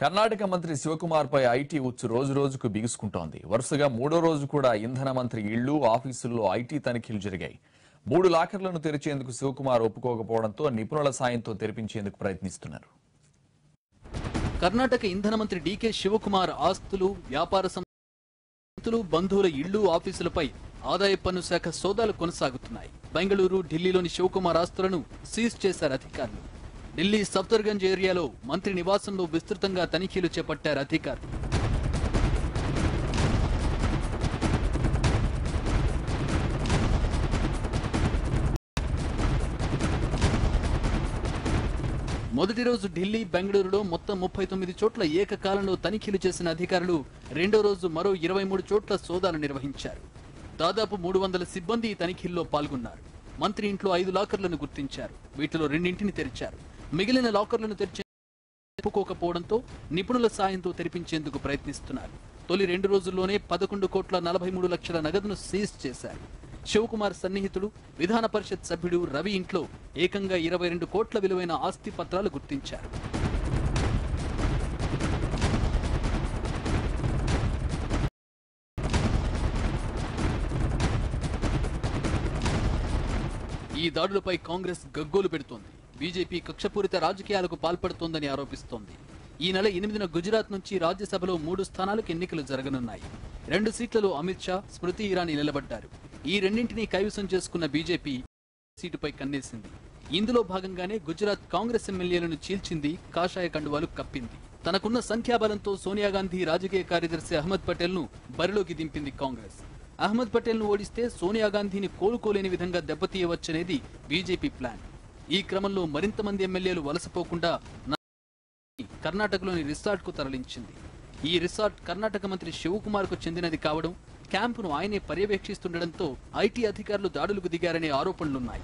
కర్ణాటక మంత్రి శివకుమార్ పై ఐటీ ఉచ్చు రోజు రోజుకు బిగుసుకుంటోంది. వరుసగా మూడో రోజు కూడా ఇంధన మంత్రి ఇళ్ళు ఆఫీసుల్లో ఐటీ తనిఖీలు జరిగాయి. మూడు లాకర్లను తెరిచేందుకు శివకుమార్ ఒప్పుకోకపోవడంతో నిపుణుల సాయంతో తెరిపించేందుకు ప్రయత్నిస్తున్నారు. కర్ణాటక ఇంధన మంత్రి డీకే శివకుమార్ ఆస్తులు వ్యాపార సంస్థలు బంధువుల ఇళ్ళు ఆఫీసులపై ఆదాయ పన్ను శాఖ సోదాలు కొనసాగుతున్నాయి. బెంగళూరు ఢిల్లీలోని శివకుమార్ ఆస్తులను సీజ్ చేశారు అధికారులు. ఢిల్లీ సఫ్దర్గంజ్ ఏరియాలో మంత్రి నివాసంలో విస్తృతంగా తనిఖీలు చేపట్టారు అధికారులు. మొదటి రోజు ఢిల్లీ బెంగళూరులో మొత్తం ముప్పై తొమ్మిది చోట్ల ఏకకాలంలో తనిఖీలు చేసిన అధికారులు రెండో రోజు మరో ఇరవై మూడు చోట్ల సోదాలు నిర్వహించారు. దాదాపు మూడు వందల సిబ్బంది ఈ తనిఖీల్లో పాల్గొన్నారు. మంత్రి ఇంట్లో ఐదు లాకర్లను గుర్తించారు. వీటిలో రెండింటిని తెరిచారు. మిగిలిన లాకర్లను తెరిచే ఒప్పుకోకపోవడంతో నిపుణుల సాయంతో తెరిపించేందుకు ప్రయత్నిస్తున్నారు. తొలి రెండు రోజుల్లోనే పదకొండు కోట్ల నలభై మూడు లక్షల నగదును సీజ్ చేశారు. శివకుమార్ సన్నిహితుడు విధాన పరిషత్ సభ్యుడు రవి ఇంట్లో ఏకంగా ఇరవై రెండు కోట్ల విలువైన ఆస్తి పత్రాలు గుర్తించారు. ఈ దాడులపై కాంగ్రెస్ గగ్గోలు పెడుతోంది. బీజేపీ కక్షపూరిత రాజకీయాలకు పాల్పడుతోందని ఆరోపిస్తోంది. ఈ నెల ఎనిమిదిన గుజరాత్ నుంచి రాజ్యసభలో మూడు స్థానాలకు ఎన్నికలు జరగనున్నాయి. రెండు సీట్లలో అమిత్ షా స్మృతి ఇరానీ నిలబడ్డారు. ఈ రెండింటినీ కైవసం చేసుకున్న బీజేపీ సీటుపై కన్నేసింది. ఇందులో భాగంగానే గుజరాత్ కాంగ్రెస్ ఎమ్మెల్యేలను చీల్చింది కాషాయ కండువాలు కప్పింది. తనకున్న సంఖ్యాబలంతో సోనియా గాంధీ రాజకీయ కార్యదర్శి అహ్మద్ పటేల్ను బరిలోకి దింపింది కాంగ్రెస్. అహ్మద్ పటేల్ను ఓడిస్తే సోనియా గాంధీని కోలుకోలేని విధంగా దెబ్బతీయవచ్చనేది బీజేపీ ప్లాన్. ఈ క్రమంలో మరింత మంది ఎమ్మెల్యేలు వలసపోకుండా కర్ణాటకలోని రిసార్ట్కు తరలించింది. ఈ రిసార్ట్ కర్ణాటక మంత్రి శివకుమార్కు చెందినది కావడం క్యాంపును ఆయనే పర్యవేక్షిస్తుండటంతో ఐటీ అధికారులు దాడులకు దిగారనే ఆరోపణలున్నాయి.